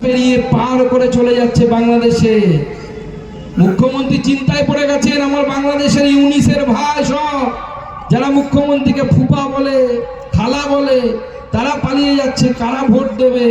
পেরিয়ে পার করে চলে যাচ্ছে বাংলাদেশে। মুখ্যমন্ত্রী চিন্তায় পড়ে গেছেন, আমার বাংলাদেশের ইউনিসের ভাই সব, যারা মুখ্যমন্ত্রীকে ফুপা বলে, খালা বলে তারা পালিয়ে যাচ্ছে, কারা ভোট দেবে?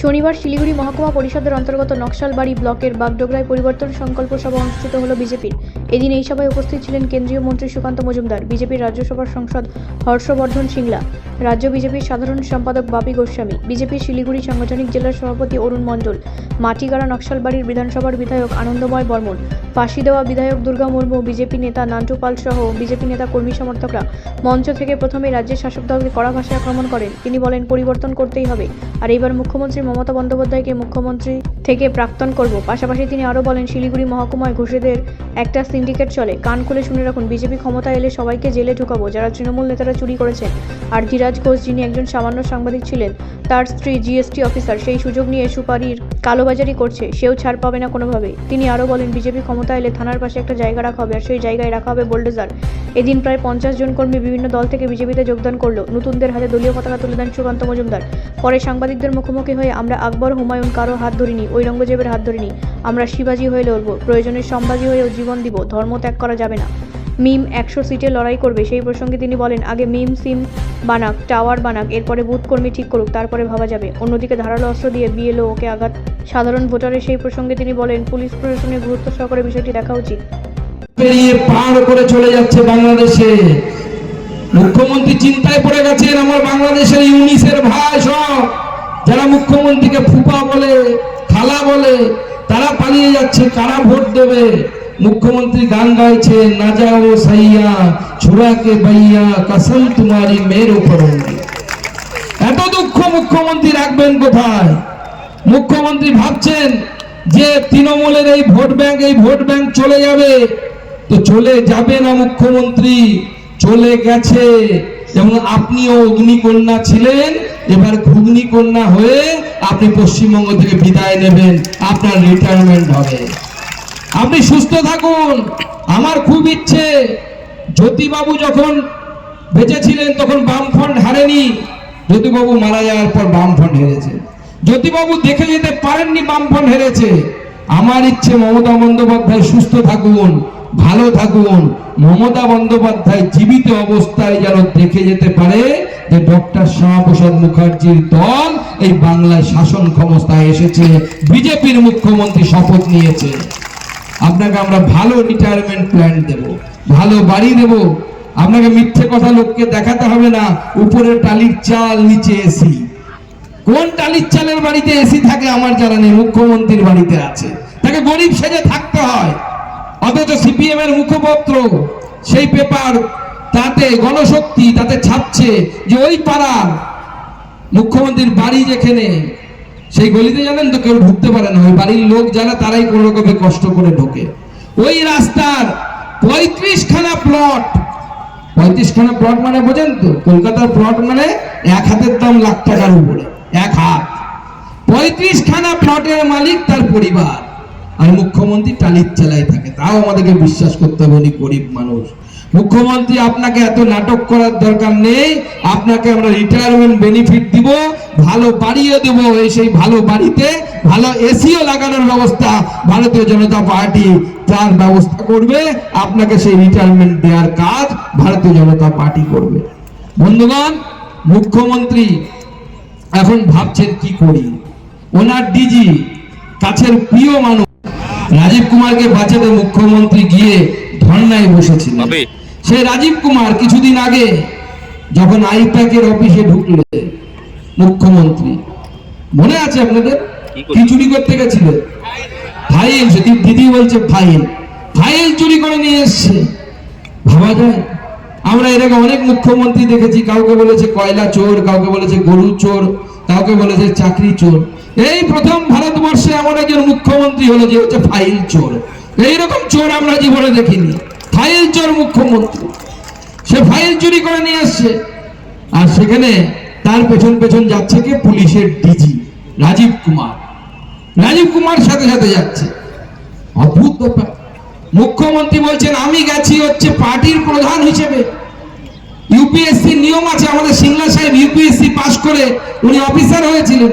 শনিবার শিলিগুড়ি মহকুমা পরিষদের অন্তর্গত নকশালবাড়ি ব্লকের বাগডোগরায় পরিবর্তন সংকল্প সভা অনুষ্ঠিত হল বিজেপির। এদিন এই সভায় উপস্থিত ছিলেন কেন্দ্রীয় মন্ত্রী সুকান্ত মজুমদার, বিজেপির রাজ্যসভার সংসদ হর্ষবর্ধন সিংলা, রাজ্য বিজেপির সাধারণ সম্পাদক বাপি গোস্বামী, বিজেপির শিলিগুড়ি সাংগঠনিক জেলার সভাপতি অরুণ মণ্ডল, মাটিগাড়া নকশালবাড়ির বিধানসভার বিধায়ক আনন্দময় বর্মন ফাঁসি দেওয়া বিধায়ক দুর্গা মুর্মু, বিজেপি নেতা নান্টু পাল সহ বিজেপি নেতা কর্মী সমর্থকরা মঞ্চ থেকে প্রথমে রাজ্যের শাসক দলকে কড়া ভাষায় আক্রমণ করেন। তিনি বলেন পরিবর্তন করতেই হবে। আর এইবার মুখ্যমন্ত্রী মমতা বন্দ্যোপাধ্যায়কে মুখ্যমন্ত্রী থেকে প্রাক্তন করব। পাশাপাশি তিনি আরও বলেন, শিলিগুড়ি মহকুমায় ঘোষেদের একটা সিন্ডিকেট চলে। কান খুলে শুনে রাখুন, বিজেপি ক্ষমতা এলে সবাইকে জেলে ঢুকাবো। যারা তৃণমূল নেতারা চুরি করেছেন, আর ধীরাজ ঘোষ যিনি একজন সামান্য সাংবাদিক ছিলেন, তার স্ত্রী জিএসটি অফিসার, সেই সুযোগ নিয়ে সুপারির কালোবাজারি করছে, সেও ছাড় পাবে না কোনোভাবে তিনি আরও বলেন, বিজেপি ক্ষমতা এলে থানার পাশে একটা জায়গা রাখা হবে, আর সেই জায়গায় রাখা হবে বোল্ডেজার। এদিন প্রায় পঞ্চাশ জন কর্মী বিভিন্ন দল থেকে বিজেপিতে যোগদান করল। নতুনদের হাতে দলীয় পতাকা তুলে দেন সুকান্ত মজুমদার। পরে সাংবাদিকদের মুখোমুখি হয়ে আমরা আকবর, হুমায়ুন কারও হাত ধরিনি ঔরঙ্গজেবের হাত ধরিনি। আমরা শিবাজি হয়ে লড়ব, প্রয়োজনে সম্বাজি হয়েও জীবন দিব, ধর্ম ত্যাগ করা যাবে না। মিম একশো সিটে লড়াই করবে, সেই প্রসঙ্গে তিনি বলেন, আগে মিম, সিম বানাক, টাওয়ার বানাক, এরপরে বুথ কর্মী ঠিক করুক, তারপরে ভাবা যাবে। অন্যদিকে ধারালো অস্ত্র দিয়ে বিএলও ওকে আঘাত। সাধারণ ভোটারের সেই প্রসঙ্গে তিনি বলেন, পুলিশ প্রশাসনের গুরুত্ব সহকারে বিষয়টি দেখা উচিত। পেরিয়ে পার করে চলে যাচ্ছে বাংলাদেশে। মুখ্যমন্ত্রী চিন্তায় পড়ে গেছেন, আমার বাংলাদেশের ইউনিসের ভাই সব, যারা মুখ্যমন্ত্রীকে ফুপা বলে, খালা বলে, তারা পালিয়ে যাচ্ছে, কারা ভোট দেবে? মুখ্যমন্ত্রী গান গাইছে না যাও সাইয়া, ছুরাকে বাইয়া, কসম তোমারি মেয়ের উপর। এত দুঃখ মুখ্যমন্ত্রী রাখবেন কোথায়? মুখ্যমন্ত্রী ভাবছেন যে তৃণমূলের এই ভোট ব্যাংক, এই ভোট ব্যাংক চলে যাবে। তো চলে যাবে না মুখ্যমন্ত্রী, চলে গেছে। যেমন আপনিও অগ্নিকন্যা ছিলেন, এবার ঘুগনি কন্যা হয়ে আপনি পশ্চিমবঙ্গ থেকে বিদায় নেবেন, আপনার রিটায়ারমেন্ট হবে। আপনি সুস্থ থাকুন, আমার খুব ইচ্ছে। জ্যোতিবাবু যখন বেঁচে ছিলেন, তখন বামফ্রন্ট হারেনি। জ্যোতিবাবু মারা যাওয়ার পর বামফ্রন্ট হেরেছে। জ্যোতিবাবু দেখে যেতে পারেননি বামফ্রন্ট হেরেছে। আমার ইচ্ছে মমতা বন্দ্যোপাধ্যায় সুস্থ থাকুন ভালো থাকুন। মমতা বন্দ্যোপাধ্যায় জীবিত অবস্থায় যেন দেখে যেতে পারে যে ডক্টর শ্যামাপ্রসাদ মুখার্জির দল এই বাংলায় শাসন ক্ষমতায় এসেছে, বিজেপির মুখ্যমন্ত্রী শপথ নিয়েছে। আপনাকে আমরা ভালো রিটায়ারমেন্ট প্ল্যান দেব, ভালো বাড়ি দেব। আপনাকে মিথ্যে কথা লোককে দেখাতে হবে না উপরে টালির চাল, নিচে এসি কোন টালির চালের বাড়িতে এসি থাকে আমার জানা নেই, মুখ্যমন্ত্রীর বাড়িতে আছে। তাকে গরিব সেজে থাকতে হয়। অথচ সিপিএম এর মুখপত্র, সেই পেপার তাতে গণশক্তি তাতে ছাপছে যে ওই পাড়ার মুখ্যমন্ত্রীর বাড়ি যেখানে, সেই গলিতে জানেন তো কেউ ঢুকতে পারে না, ওই বাড়ির লোক যারা তারাই কোনো রকমে কষ্ট করে ঢোকে। ওই রাস্তার পঁয়ত্রিশ খানা প্লট পঁয়ত্রিশ খানা প্লট মানে বোঝেন তো, কলকাতার প্লট মানে এক হাতের দাম লাখ টাকার উপরে, এক হাত। পঁয়ত্রিশ খানা প্লটের মালিক তার পরিবার। আর মুখ্যমন্ত্রী টালির চালায় থাকে, তাও আমাদেরকে বিশ্বাস করতে হবে উনি গরিব মানুষ। মুখ্যমন্ত্রী, আপনাকে এত নাটক করার দরকার নেই, আপনাকে আমরা রিটায়ারমেন্ট বেনিফিট দিব, ভালো বাড়িও দেব, এই সেই ভালো বাড়িতে, ভালো এসিও লাগানোর ব্যবস্থা ভারতীয় জনতা পার্টি তার ব্যবস্থা করবে, আপনাকে সেই রিটায়ারমেন্ট দেওয়ার কাজ ভারতীয় জনতা পার্টি করবে। বন্ধুগণ, মুখ্যমন্ত্রী এখন ভাবছেন কি করি? ওনার ডিজি কাছের প্রিয় মানুষ রাজীব কুমারকে বাঁচাতে মুখ্যমন্ত্রী গিয়ে ধর্নায় বসেছিলেন। সে রাজীব কুমার কিছুদিন আগে যখন আইপ্যাকের অফিসে ঢুকলে মুখ্যমন্ত্রী। মনে আছে আপনাদের? কি কি চুরি করতে গেছিল ফাইল যদি দিদি বলছে ফাইল। ফাইল চুরি করে নিয়ে এসছে। ভাবা যায়? আমরা এরকম অনেক মুখ্যমন্ত্রী দেখেছি কাউকে বলেছে কয়লা চোর কাউকে বলেছে গরু চোর। কাউকে বলেছে চাকরি চোর। এই প্রথম ভারতবর্ষে এমন একজন মুখ্যমন্ত্রী হলো যে হচ্ছে ফাইল চোর। এইরকম চোর আমরা জীবনে দেখিনি। ফাইল চোর মুখ্যমন্ত্রী। সে ফাইল চুরি করে নিয়ে আসছে। আর সেখানে তার পেছন পেছন যাচ্ছে কি? পুলিশের ডিজি, রাজীব কুমার। রাজীব কুমার সাথে সাথে যাচ্ছে। অদ্ভুত ব্যাপার। মুখ্যমন্ত্রী বলছেন, আমি গেছি হচ্ছে পার্টির প্রধান হিসেবে। ইউপিএসসি নিয়ম আছে, আমাদের সিংলা সাহেব ইউপিএসসি পাশ করে উনি অফিসার হয়েছিলেন।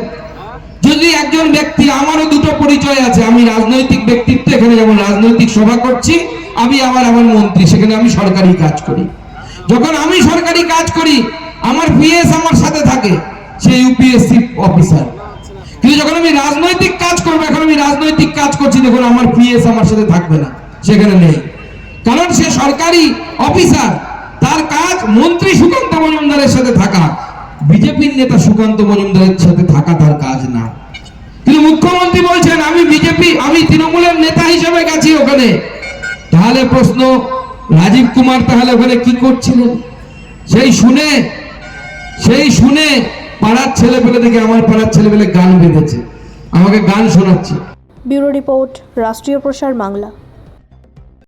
যদি একজন ব্যক্তি, আমারও দুটো পরিচয় আছে, আমি রাজনৈতিক ব্যক্তিত্ব, এখানে যেমন রাজনৈতিক সভা করছি, আমি আবার আমার মন্ত্রী, সেখানে আমি সরকারি কাজ করি। যখন আমি সরকারি কাজ করি, আমার পিএস আমার সাথে থাকে, সে ইউপিএসসি অফিসার। কিন্তু যখন আমি রাজনৈতিক কাজ করব, এখন আমি রাজনৈতিক কাজ করছি, দেখুন আমার পিএস আমার সাথে থাকবে না, সেখানে নেই। কারণ সে সরকারি অফিসার। তার কাজ মন্ত্রী সুকান্ত মজুমদারের সাথে থাকা। বিজেপির নেতা সুকান্ত মজুমদারের সাথে থাকা তার কাজ না। কিন্তু মুখ্যমন্ত্রী বলছেন, আমি বিজেপি, আমি তৃণমূলের নেতা হিসেবে গেছি ওখানে। তাহলে প্রশ্ন, রাজীব কুমার তাহলে ওখানে কি করছিলেন? সেই শুনে সেই শুনে পাড়ার ছেলে পেলে দেখে আমার পাড়ার ছেলে পেলে গান বেঁধেছে। আমাকে গান শোনাচ্ছে। ব্যুরো রিপোর্ট, রাষ্ট্রীয় প্রসার বাংলা।